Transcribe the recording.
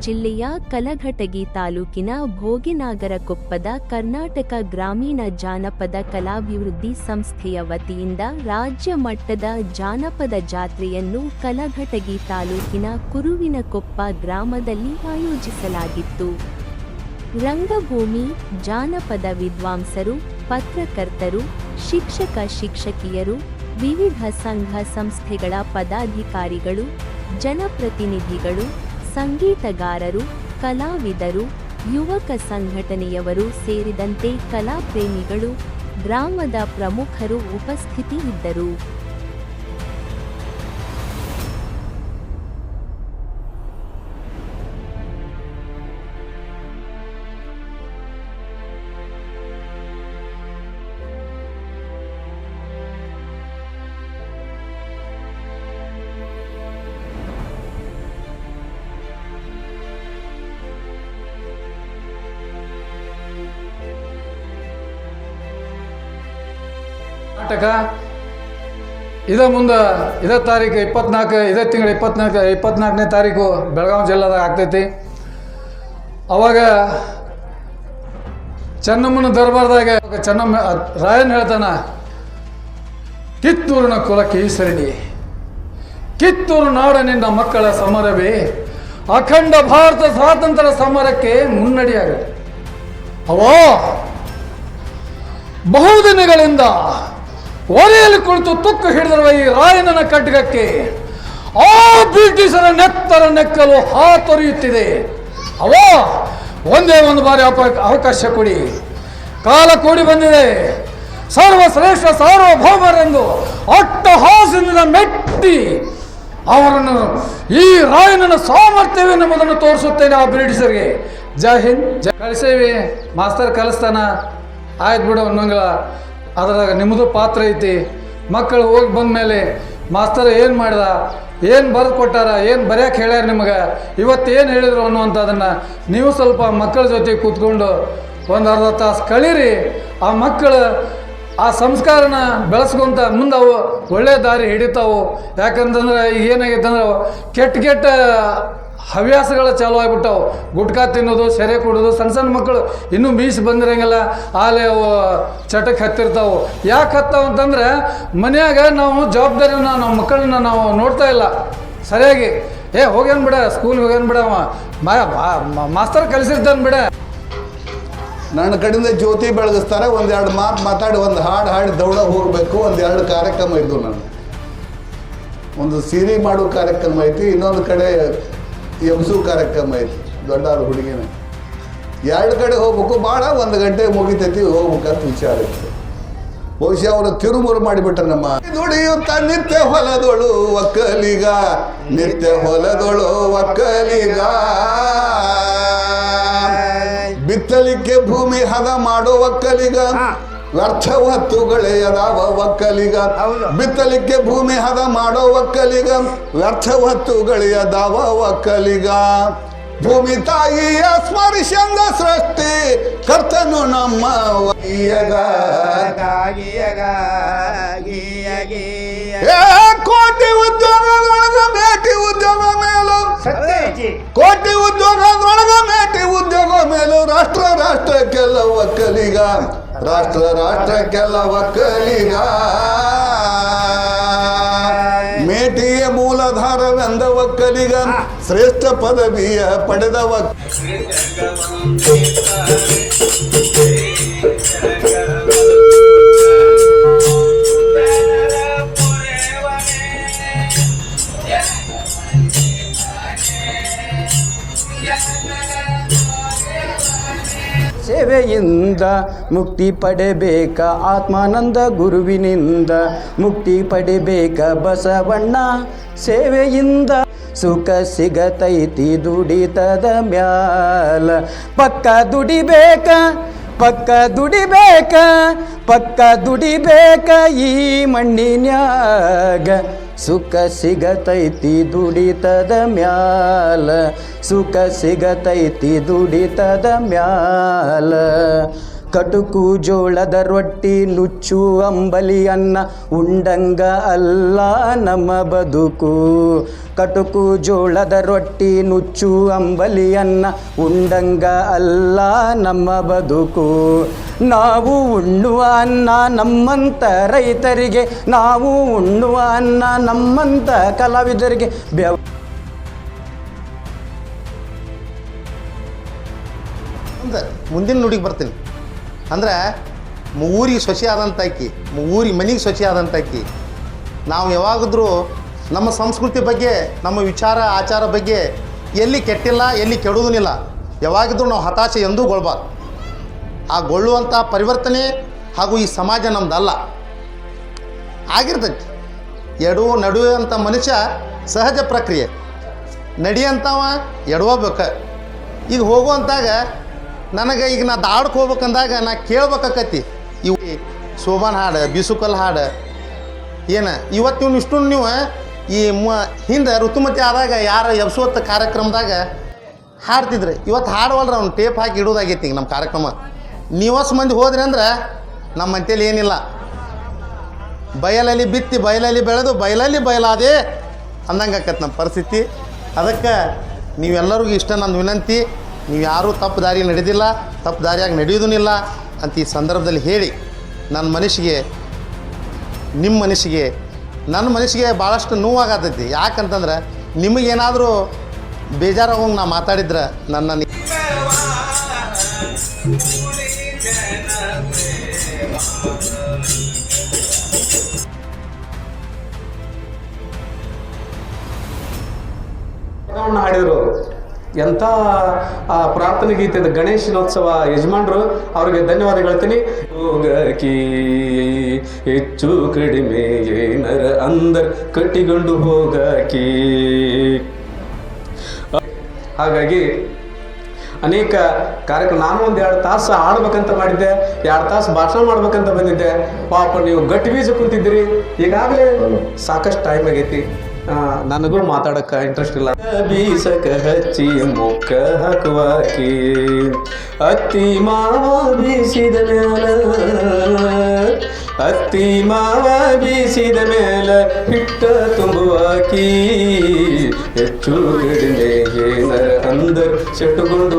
ಜಿಲ್ಲೆಯ ಕಲಘಟಗಿ ತಾಲೂಕಿನ ಭೋಗಿನಾಗರಕೊಪ್ಪದ ಕರ್ನಾಟಕ ಗ್ರಾಮೀಣ ಜಾನಪದ ಕಲಾಭಿವೃದ್ಧಿ ಸಂಸ್ಥೆಯ ವತಿಯಿಂದ ರಾಜ್ಯ ಮಟ್ಟದ ಜಾನಪದ ಜಾತ್ರೆಯನ್ನು ಕಲಘಟಗಿ ತಾಲೂಕಿನ ಕುರುವಿನಕೊಪ್ಪ ಗ್ರಾಮದಲ್ಲಿ ಆಯೋಜಿಸಲಾಗಿತ್ತು. ರಂಗಭೂಮಿ, ಜಾನಪದ ವಿದ್ವಾಂಸರು, ಪತ್ರಕರ್ತರು, ಶಿಕ್ಷಕ ಶಿಕ್ಷಕಿಯರು, ವಿವಿಧ ಸಂಘ ಸಂಸ್ಥೆಗಳ ಪದಾಧಿಕಾರಿಗಳು, ಜನಪ್ರತಿನಿಧಿಗಳು ಸಂಗೀತಗಾರರು ಕಲಾವಿದರು ಯುವಕ ಸಂಘಟನೆಯವರು ಸೇರಿದಂತೆ ಕಲಾಪ್ರೇಮಿಗಳು ಗ್ರಾಮದ ಪ್ರಮುಖರು ಉಪಸ್ಥಿತಿಯಿದ್ದರು. ನಾಟಕ ಇದ ಮುಂದೆ, ಇದೇ ತಾರೀಕು ಇಪ್ಪತ್ನಾಲ್ಕು, ಇದೇ ತಿಂಗಳು ಇಪ್ಪತ್ನಾಲ್ಕು, ಇಪ್ಪತ್ನಾಲ್ಕನೇ ತಾರೀಕು ಬೆಳಗಾವಿ ಜಿಲ್ಲಾದಾಗ ಆಗ್ತೈತಿ. ಅವಾಗ ಚೆನ್ನಮ್ಮನ ದರ್ಬಾರ್ದಾಗ ಚೆನ್ನಮ್ಮ ರಾಯನ್ ಹೇಳ್ತಾನ, ಕಿತ್ತೂರಿನ ಕುಲಕ್ಕೆ ಈಸರಣಿ ಕಿತ್ತೂರು ನಾಡ ಮಕ್ಕಳ ಸಮರವೇ, ಅಖಂಡ ಭಾರತ ಸ್ವಾತಂತ್ರ್ಯ ಸಮರಕ್ಕೆ ಮುನ್ನಡಿಯಾಗಲಿ. ಅವೋ, ಬಹುದಿನಗಳಿಂದ ಒರೆಯಲ್ಲಿ ಕುಳಿತು ತುಕ್ಕು ಹಿಡಿದಿರುವ ಈ ರಾಯನನ ಕಟ್ಟಗಕ್ಕೆ ಆ ಬ್ರಿಟಿಷರ ನೆತ್ತರ ನೆಕ್ಕಲು ಹಾತೊರೆಯುತ್ತಿದೆ. ಅವ, ಒಂದೇ ಒಂದು ಬಾರಿ ಅವಕಾಶ ಕೊಡಿ. ಕಾಲ ಕೂಡಿ ಬಂದಿದೆ. ಸರ್ವಶ್ರೇಷ್ಠ ಸಾರ್ವಭೌಮರೆಂದು ಅಟ್ಟಹಾಸದಿಂದ ಮೆಟ್ಟಿ ಅವರನ್ನು ಈ ರಾಯಣ್ಣನ ಸಾಮರ್ಥ್ಯವೆನ್ನುವುದನ್ನು ತೋರಿಸುತ್ತೇನೆ ಆ ಬ್ರಿಟಿಷರಿಗೆ. ಜೈ ಹಿಂದ್ ಕಳಿಸೇವಿ. ಮಾಸ್ತರ್ ಕಲಿಸ್ತಾನ. ಆಯ್ತು ಬಿಡು ಅನ್ನಂಗಿಲ್ಲ ಅದ್ರಾಗ ನಿಮ್ಮದು ಪಾತ್ರ ಐತಿ. ಮಕ್ಕಳು ಹೋಗಿ ಬಂದ ಮೇಲೆ, ಮಾಸ್ತರ್ ಏನು ಮಾಡ್ದ? ಏನು ಬರೆದು ಕೊಟ್ಟಾರ? ಏನು ಬರೆಯೋಕೆ ಹೇಳ್ಯಾರ ನಿಮಗೆ? ಏನು ಹೇಳಿದ್ರು ಅನ್ನುವಂಥದ್ದನ್ನು ನೀವು ಸ್ವಲ್ಪ ಮಕ್ಕಳ ಜೊತೆ ಕೂತ್ಕೊಂಡು ಒಂದು ಅರ್ಧ ತಾಸು ಕಳೀರಿ. ಆ ಮಕ್ಕಳು ಆ ಸಂಸ್ಕಾರನ ಬೆಳೆಸ್ಕೊಂತ ಮುಂದೆ ಅವು ಒಳ್ಳೆಯ ದಾರಿ ಹಿಡಿತಾವು. ಯಾಕಂತಂದ್ರೆ ಈಗ ಏನಾಗೈತೆ ಅಂದ್ರೆ ಕೆಟ್ಟ ಕೆಟ್ಟ ಹವ್ಯಾಸಗಳು ಚಾಲು ಆಗ್ಬಿಟ್ಟವು. ಗುಟ್ಕಾ ತಿನ್ನೋದು, ಸೆರೆ ಕುಡೋದು, ಸಣ್ಣ ಸಣ್ಣ ಮಕ್ಕಳು ಇನ್ನೂ ಮೀಸಿ ಬಂದಿರಂಗಿಲ್ಲ. ಆಲೆ ಚಟಕ್ಕೆ ಹತ್ತಿರ್ತಾವೆ. ಯಾಕೆ ಹತ್ತಾವ ಅಂತಂದ್ರೆ, ಮನೆಯಾಗ ನಾವು ಜವಾಬ್ದಾರಿನ ನಮ್ಮ ಮಕ್ಕಳನ್ನ ನಾವು ನೋಡ್ತಾ ಇಲ್ಲ. ಸರಿಯಾಗಿ. ಏ, ಹೋಗ್ಯಾನ ಬಿಡ ಸ್ಕೂಲ್ಗೆ ಹೋಗ್ಯಾನ ಬಿಡ ಮಾಸ್ತರ್ ಕಲಿಸಿರ್ತಾನೆ ಬಿಡ. ನನ್ನ ಕಡೆಯಿಂದ ಜ್ಯೋತಿ ಬೆಳಗಿಸ್ತಾರೆ, ಒಂದೆರಡು ಮಾತು ಮಾತಾಡಿ, ಒಂದು ಹಾಡು ಹಾಡಿ ದೌಡ ಹೋಗಬೇಕು, ಒಂದೆರಡು ಕಾರ್ಯಕ್ರಮ ಇದ್ದು ನಾನು ಒಂದು ಸೀರೆ ಮಾಡೋ ಕಾರ್ಯಕ್ರಮ ಐತಿ, ಇನ್ನೊಂದು ಕಡೆ ಎಬ್ಸು ಕಾರ್ಯಕ್ರಮ ಐತಿ ದೊಡ್ಡವ್ರ ಹುಡುಗಿನ. ಎರಡು ಕಡೆ ಹೋಗ್ಬೇಕು ಭಾಳ ಒಂದು ಗಂಟೆ ಮುಗಿತೈತಿ ಹೋಗ್ಬೇಕಂತ ವಿಚಾರ ಇತ್ತು. ಬಹುಶಃ ಅವರು ತಿರುಮುರು ಮಾಡಿಬಿಟ್ರೆ ನಮ್ಮ. ದುಡಿಯುತ್ತ ನಿತ್ಯ ಹೊಲದೊಳು ಒಕ್ಕಲಿಗ. ನಿತ್ಯ ಹೊಲದೊಳು ಒಕ್ಕಲಿಗ. ಬಿತ್ತಲಿಕ್ಕೆ ಭೂಮಿ ಹದ ಮಾಡೋ ಒಕ್ಕಲಿಗ. ವ್ಯರ್ಥ ಹತ್ತುಗಳೆಯದಾವ ಒಕ್ಕಲಿಗ ಬಿತ್ತಲಿಕ್ಕೆ ಭೂಮಿ ಹದ ಮಾಡೋ ಒಕ್ಕಲಿಗ ವ್ಯರ್ಥ ಹತ್ತುಗಳೆಯದಾವ ಒಕ್ಕಲಿಗ ಭೂಮಿ ತಾಯಿಯ ಸ್ಮರಿಸಂದ ಸೃಷ್ಟಿ. ಕರ್ತನು ನಮ್ಮ ಕೋಟಿ ಉದ್ಯೋಗದೊಳಗ ಮೇಟಿ ಉದ್ಯೋಗ ಮೇಲೂ. ಕೋಟಿ ಉದ್ಯೋಗದೊಳಗ ಮೇಟಿ ಉದ್ಯೋಗ ಮೇಲೂ. ರಾಷ್ಟ್ರ ರಾಷ್ಟ್ರಕ್ಕೆಲ್ಲ ಒಕ್ಕಲಿಗ ರಾಷ್ಟ್ರ ರಾಷ್ಟ್ರಕ್ಕೆಲ್ಲ ಒಕ್ಕಲಿಗ ಮೇಟಿಯ ಮೂಲಧಾರವೆಂದ ಒಕ್ಕಲಿಗ ಶ್ರೇಷ್ಠ ಪದವಿಯ ಪಡೆದ ಒಕ್ಕ ಮುಕ್ತಿ ಪಡೆಬೇಕ ಆತ್ಮಾನಂದ ಗುರುವಿನಿಂದ. ಮುಕ್ತಿ ಪಡೆಬೇಕ ಬಸವಣ್ಣ ಸೇವೆಯಿಂದ. ಸುಖ ಸಿಗತೈತಿ ದುಡಿತದ ಮ್ಯಾಲ. ಪಕ್ಕ ದುಡಿಬೇಕ ಪಕ್ಕ ದುಡಿಬೇಕ ಪಕ್ಕ ದುಡಿಬೇಕ ಈ ಮಣ್ಣಿನ್ಯಾಗ. ಸುಖ ಸಿಗತೈತಿ ದುಡಿತದ ಮ್ಯಾಲ. ಸುಖ ಸಿಗತೈತಿ ದುಡಿತದ ಮ್ಯಾಲ. ಕಟುಕು ಜೋಳದ ರೊಟ್ಟಿ ನುಚ್ಚು ಅಂಬಲಿ ಅನ್ನ ಉಂಡಂಗ ಅಲ್ಲ ನಮ್ಮ ಬದುಕು. ಕಟುಕು ಜೋಳದ ರೊಟ್ಟಿ ನುಚ್ಚು ಅಂಬಲಿ ಅನ್ನ ಉಂಡಂಗ ಅಲ್ಲ ನಮ್ಮ ಬದುಕು. ನಾವು ಉಣ್ಣುವ ಅನ್ನ ನಮ್ಮಂತ ರೈತರಿಗೆ, ನಾವು ಉಣ್ಣುವ ಅನ್ನ ನಮ್ಮಂತ ಕಲಾವಿದರಿಗೆ ಬೆವ ಮುಂದೆ ಮುಂದಿನ ನುಡಿಗೆ ಬರ್ತೀನಿ. ಅಂದ್ರೆ ಊರಿಗೆ ಸ್ವಚ್ಛ ಆದಂಥ ಮ- ಊರಿಗೆ ಮನೆಗೆ ಸ್ವಚ್ಛ ಆದಂಥ ಅಕ್ಕಿ ನಾವು ಯಾವಾಗಿದ್ರೂ ನಮ್ಮ ಸಂಸ್ಕೃತಿ ಬಗ್ಗೆ, ನಮ್ಮ ವಿಚಾರ, ಆಚಾರ ಬಗ್ಗೆ ಎಲ್ಲಿ ಕೆಟ್ಟಿಲ್ಲ, ಎಲ್ಲಿ ಕೆಡುವುದಿಲ್ಲ. ಯಾವಾಗಿದ್ರೂ ನಾವು ಹತಾಶೆ ಎಂದೂ ಗೊಳ್ಬಾರ್ದು. ಆ ಗೊಳ್ಳುವಂಥ ಪರಿವರ್ತನೆ ಹಾಗೂ ಈ ಸಮಾಜ ನಮ್ದಲ್ಲ. ಆಗಿರ್ತೈತಿ. ಎಡು ನಡುವಂಥ ಮನುಷ್ಯ ಸಹಜ ಪ್ರಕ್ರಿಯೆ. ನಡಿಯಂಥವ ಎಡವಬೇಕ. ಈಗ ಹೋಗುವಂತಾಗ ನನಗೆ ಈಗ ನಾ ದಾಡ್ಕ್ಕೆ ಹೋಗ್ಬೇಕಂದಾಗ ನಾ ಕೇಳ್ಬೇಕಾಕತಿ ಇವು ಶೋಭಾನ್ ಹಾಡು, ಬಿಸುಕಲ್ ಹಾಡು, ಏನು? ಇವತ್ತು ಇವ್ನು ಇಷ್ಟು ನೀವು ಈ ಮ, ಹಿಂದೆ ಋತುಮತಿ ಆದಾಗ ಯಾರು ಎಬ್ಸೋತ್ತ ಕಾರ್ಯಕ್ರಮದಾಗ ಹಾಡ್ತಿದ್ರಿ. ಇವತ್ತು ಹಾಡುವಲ್ರ ಅವ್ನು ಟೇಪ್ ಹಾಕಿ ಇಡೋದಾಗೈತಿ ಈಗ ನಮ್ಮ ಕಾರ್ಯಕ್ರಮ. ನೀವಸ್ ಮಂದಿ ಹೋದ್ರಿ ಅಂದ್ರೆ ನಮ್ಮ ಏನಿಲ್ಲ. ಬಯಲಲ್ಲಿ ಬಿತ್ತಿ, ಬಯಲಲ್ಲಿ ಬೆಳೆದು, ಬಯಲಲ್ಲಿ ಬಯಲಾದೆ ಅಂದಂಗೆ ಆಕತ್ತೆ ನಮ್ಮ ಪರಿಸ್ಥಿತಿ. ಅದಕ್ಕೆ ನೀವೆಲ್ಲರಿಗೂ ಇಷ್ಟ ನನ್ನ ವಿನಂತಿ. ನೀವು ಯಾರೂ ತಪ್ಪು ದಾರಿ ನಡೆದಿಲ್ಲ, ತಪ್ಪು ದಾರಿಯಾಗಿ ನಡೆಯೋದನ್ನಿಲ್ಲ ಅಂತ ಈ ಸಂದರ್ಭದಲ್ಲಿ ಹೇಳಿ ನನ್ನ ಮನಸ್ಸಿಗೆ ನಿಮ್ಮ ಮನಸ್ಸಿಗೆ ನನ್ನ ಮನಸ್ಸಿಗೆ ಭಾಳಷ್ಟು ನೋವಾಗತೈತಿ. ಯಾಕಂತಂದ್ರೆ ನಿಮಗೇನಾದರೂ ಬೇಜಾರಾಗೋಂಗೆ ನಾ ಮಾತಾಡಿದ್ರೆ ನನ್ನ ಹಾಡಿದರು. ಎಂಥ ಪ್ರಾರ್ಥನೆ ಗೀತೆ ಗಣೇಶನೋತ್ಸವ ಯಜಮಾನ್ರು, ಅವರಿಗೆ ಧನ್ಯವಾದ ಹೇಳ್ತೀನಿ. ಹೋಗಕಿ ಹೆಚ್ಚು ಕಡಿಮೆ ಏನರ ಅಂದರ್ ಕಟ್ಟಿಕೊಂಡು ಹೋಗಕಿ ಹಾಗಾಗಿ ಅನೇಕ ಕಾರ್ಯಕ್ರಮ, ನಾನು ಒಂದು ಎರಡು ತಾಸು ಆಡ್ಬೇಕಂತ ಮಾಡಿದ್ದೆ, ಎರಡು ತಾಸು ಭಾಷಣ ಮಾಡ್ಬೇಕಂತ ಬಂದಿದ್ದೆ. ಪಾಪ ನೀವು ಗಟ್ಟಿ ಬೀಜ ಕುಂತಿದ್ದೀರಿ, ಈಗಾಗಲೇ ಸಾಕಷ್ಟು ಟೈಮ್ ಆಗೈತಿ. ನನಗೂ ಮಾತಾಡಕ್ಕೆ ಇಂಟ್ರೆಸ್ಟ್ ಇಲ್ಲ. ಬೀಸಕ ಹಚ್ಚಿ ಮುಕ್ಕ ಹಾಕುವಾಕಿ ಅತ್ತಿ ಮಾವ ಬೀಸಿದ ಮ್ಯಾಲ ಅತ್ತಿ ಮಾವ ಬೀಸಿದ ಮೇಲೆ ಹಿಟ್ಟ ತುಂಬುವಾಕಿ ಹೆಚ್ಚು ಕಡಿಮೆ ಏನ ಅಂದ ಸೆಟ್ಟುಕೊಂಡು